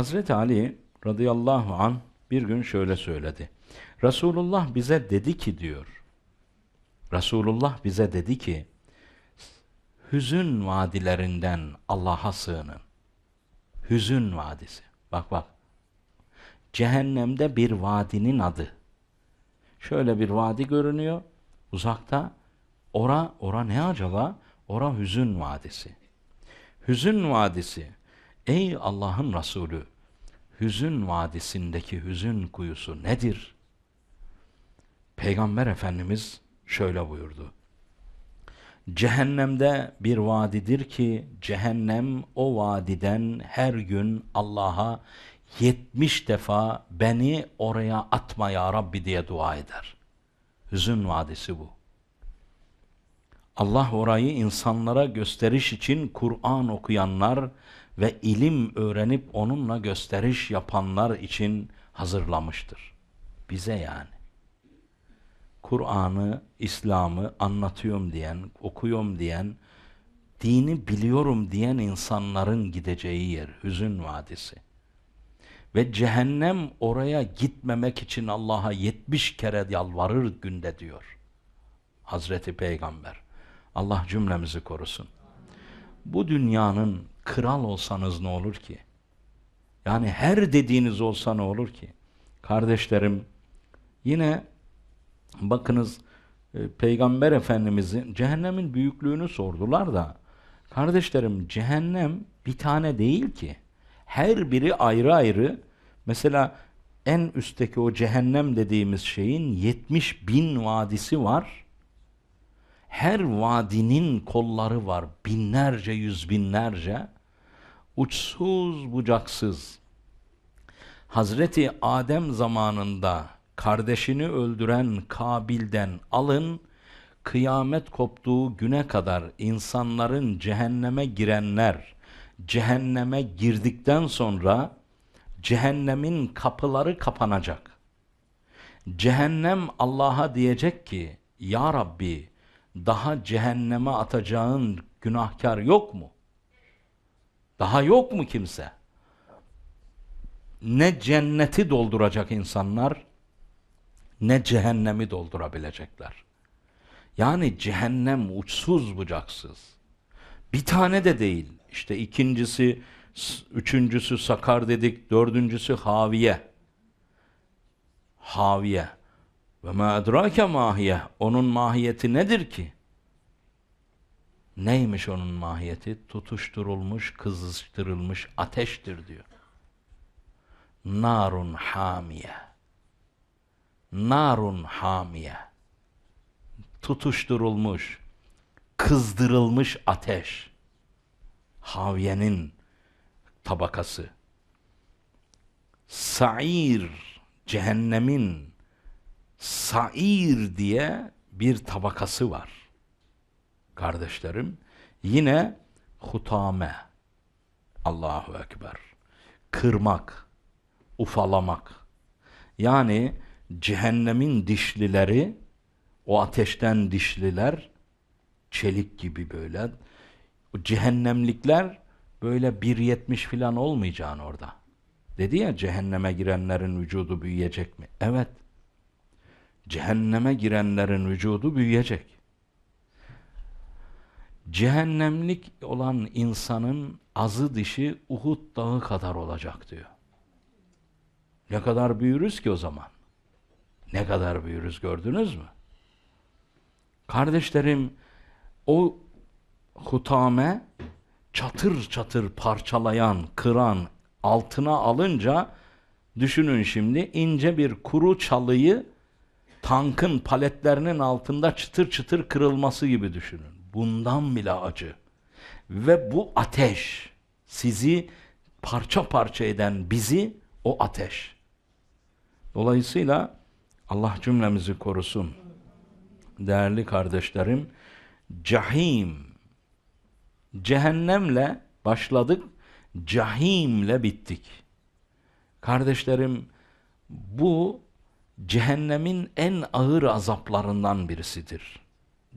Hazreti Ali radıyallahu an bir gün şöyle söyledi. Resulullah bize dedi ki diyor. Resulullah bize dedi ki hüzün vadilerinden Allah'a sığının. Hüzün vadisi. Bak bak. Cehennemde bir vadinin adı. Şöyle bir vadi görünüyor uzakta. Ora, ora ne acaba? Ora hüzün vadisi. Hüzün vadisi. Ey Allah'ın Resulü, hüzün vadisindeki hüzün kuyusu nedir? Peygamber Efendimiz şöyle buyurdu. Cehennemde bir vadidir ki cehennem o vadiden her gün Allah'a 70 defa beni oraya atma ya Rabbi diye dua eder. Hüzün vadisi bu. Allah orayı insanlara gösteriş için Kur'an okuyanlar ve ilim öğrenip onunla gösteriş yapanlar için hazırlamıştır. Bize yani. Kur'an'ı, İslam'ı anlatıyorum diyen, okuyorum diyen, dini biliyorum diyen insanların gideceği yer, hüzün vadisi. Ve cehennem oraya gitmemek için Allah'a 70 kere yalvarır günde diyor. Hazreti Peygamber. Allah cümlemizi korusun. Bu dünyanın kral olsanız ne olur ki? Yani her dediğiniz olsa ne olur ki? Kardeşlerim yine bakınız e, Peygamber Efendimizin cehennemin büyüklüğünü sordular da kardeşlerim cehennem bir tane değil ki. Her biri ayrı ayrı mesela en üstteki o cehennem dediğimiz şeyin 70 bin vadisi var. Her vadinin kolları var. Binlerce, yüz binlerce. Uçsuz bucaksız. Hazreti Adem zamanında kardeşini öldüren Kabil'den alın, kıyamet koptuğu güne kadar insanların cehenneme girenler, cehenneme girdikten sonra cehennemin kapıları kapanacak. Cehennem Allah'a diyecek ki, Ya Rabbi, daha cehenneme atacağın günahkar yok mu? Daha yok mu kimse? Ne cenneti dolduracak insanlar, ne cehennemi doldurabilecekler. Yani cehennem uçsuz bucaksız. Bir tane de değil. İşte ikincisi, üçüncüsü sakar dedik, dördüncüsü haviye. Haviye. Ve ma edrake mahiye. Onun mahiyeti nedir ki? Neymiş onun mahiyeti? Tutuşturulmuş, kızıştırılmış ateştir diyor. Narun hamiye. Narun hamiye. Tutuşturulmuş, kızdırılmış ateş. Haviyenin tabakası. Sair, cehennemin sair diye bir tabakası var. Kardeşlerim, yine hutame. Allahu Ekber. Kırmak, ufalamak. Yani cehennemin dişlileri, o ateşten dişliler, çelik gibi böyle. Cehennemlikler böyle 1.70 filan olmayacağını orada. Dedi ya cehenneme girenlerin vücudu büyüyecek mi? Evet. Cehenneme girenlerin vücudu büyüyecek. Cehennemlik olan insanın azı dişi Uhud dağı kadar olacak diyor. Ne kadar büyürüz ki o zaman? Ne kadar büyürüz gördünüz mü? Kardeşlerim o hutame çatır çatır parçalayan, kıran, altına alınca düşünün şimdi ince bir kuru çalıyı tankın paletlerinin altında çıtır çıtır kırılması gibi düşünün. Bundan bile acı. Ve bu ateş sizi parça parça eden bizi o ateş. Dolayısıyla Allah cümlemizi korusun. Değerli kardeşlerim, cahim, cehennemle başladık, cahimle bittik. Kardeşlerim, bu cehennemin en ağır azaplarından birisidir.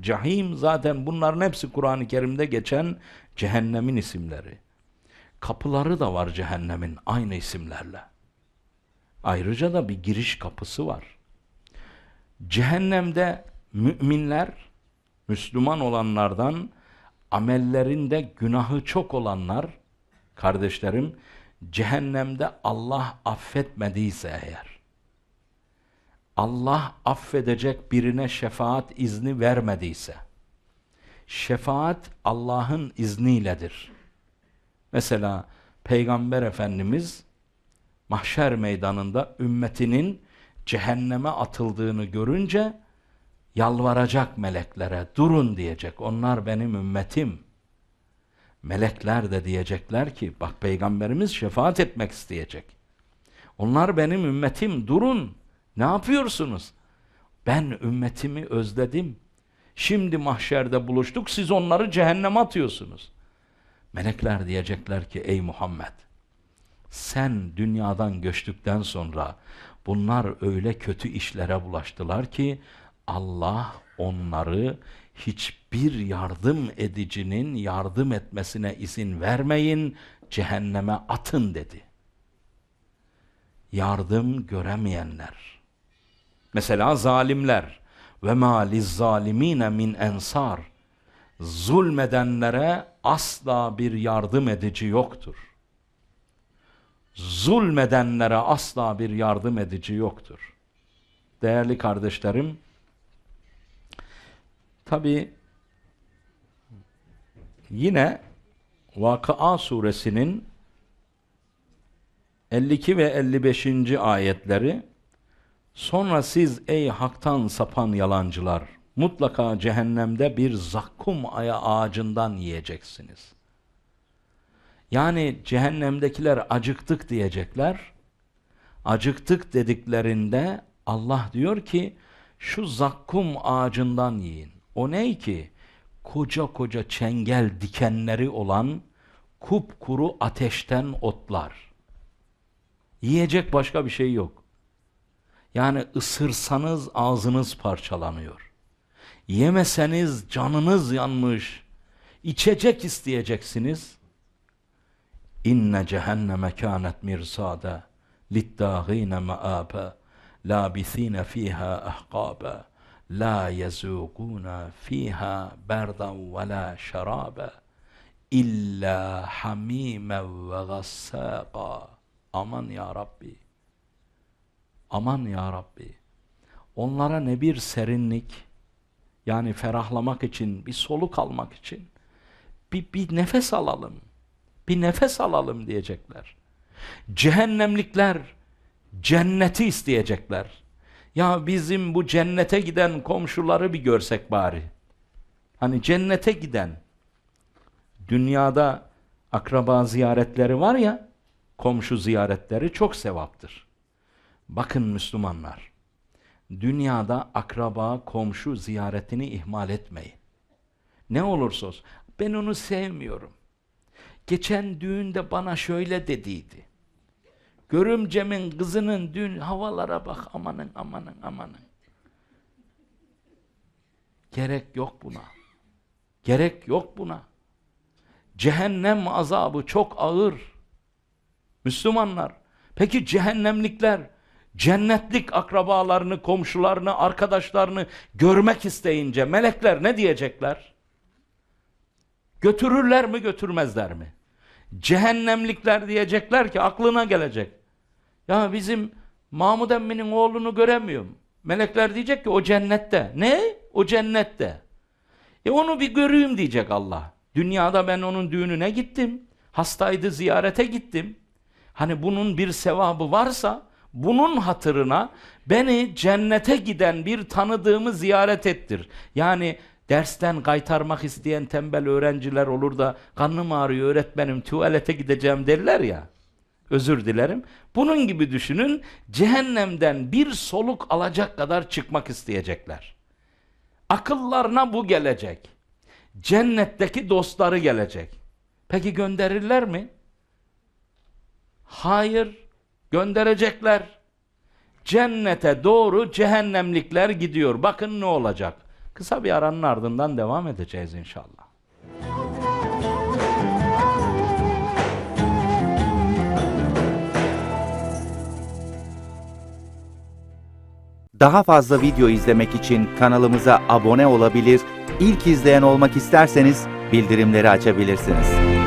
Cahim zaten bunların hepsi Kur'an-ı Kerim'de geçen cehennemin isimleri. kapıları da var cehennemin aynı isimlerle. Ayrıca da bir giriş kapısı var. Cehennemde müminler, Müslüman olanlardan amellerinde günahı çok olanlar, kardeşlerim, cehennemde Allah affetmediyse eğer, Allah affedecek birine şefaat izni vermediyse, şefaat Allah'ın izniyledir. Mesela Peygamber Efendimiz mahşer meydanında ümmetinin cehenneme atıldığını görünce yalvaracak meleklere durun diyecek. Onlar benim ümmetim. Melekler de diyecekler ki bak peygamberimiz şefaat etmek isteyecek. Onlar benim ümmetim durun. Ne yapıyorsunuz? Ben ümmetimi özledim. Şimdi mahşerde buluştuk siz onları cehenneme atıyorsunuz. Melekler diyecekler ki ey Muhammed sen dünyadan göçtükten sonra bunlar öyle kötü işlere bulaştılar ki Allah onları hiçbir yardım edicinin yardım etmesine izin vermeyin, cehenneme atın dedi. Yardım göremeyenler. Mesela zalimler ve ma lizzalimine min ensar. Zulmedenlere asla bir yardım edici yoktur. Zulmedenlere asla bir yardım edici yoktur. Değerli kardeşlerim, tabi yine Vakıa suresinin 52 ve 55. ayetleri Sonra siz ey haktan sapan yalancılar mutlaka cehennemde bir zakkum ağacından yiyeceksiniz. Yani cehennemdekiler acıktık diyecekler. Acıktık dediklerinde Allah diyor ki şu zakkum ağacından yiyin. O ne ki? Koca koca çengel dikenleri olan kupkuru ateşten otlar. Yiyecek başka bir şey yok. Yani ısırsanız ağzınız parçalanıyor. Yemeseniz canınız yanmış. İçecek isteyeceksiniz. İnne cehenneme kânet mirsâda littâgîne meâbe lâbithîne fîhâ ahqâbe la yezûgûne fîhâ berdan ve lâ şerâbe illa hamîmen ve gassâqa aman ya Rabbi aman ya Rabbi. Onlara ne bir serinlik yani ferahlamak için bir soluk almak için bir, bir nefes alalım bir nefes alalım diyecekler. Cehennemlikler cenneti isteyecekler. Ya bizim bu cennete giden komşuları bir görsek bari. Hani cennete giden dünyada akraba ziyaretleri var ya komşu ziyaretleri çok sevaptır Bakın Müslümanlar, dünyada akraba, komşu ziyaretini ihmal etmeyin. Ne olursa olsun, ben onu sevmiyorum. Geçen düğünde bana şöyle dediydi. Görümcemin kızının düğün havalara bak amanın amanın amanın. Gerek yok buna. Gerek yok buna. Cehennem azabı çok ağır. Müslümanlar. Peki cehennemlikler cennetlik akrabalarını, komşularını, arkadaşlarını görmek isteyince melekler ne diyecekler? Götürürler mi götürmezler mi? Cehennemlikler diyecekler ki aklına gelecek. Ya bizim Mahmud emminin oğlunu göremiyorum. Melekler diyecek ki o cennette. Ne? O cennette. E onu bir göreyim diyecek Allah. Dünyada ben onun düğününe gittim. Hastaydı ziyarete gittim. Hani bunun bir sevabı varsa bunun hatırına beni cennete giden bir tanıdığımı ziyaret ettir. Yani dersten kaytarmak isteyen tembel öğrenciler olur da karnım ağrıyor öğretmenim tuvalete gideceğim derler ya. Özür dilerim. Bunun gibi düşünün cehennemden bir soluk alacak kadar çıkmak isteyecekler. Akıllarına bu gelecek. Cennetteki dostları gelecek. Peki gönderirler mi? Hayır Gönderecekler. Cennete doğru cehennemlikler gidiyor. Bakın ne olacak. Kısa bir aranın ardından devam edeceğiz inşallah. Daha fazla video izlemek için kanalımıza abone olabilir, ilk izleyen olmak isterseniz bildirimleri açabilirsiniz.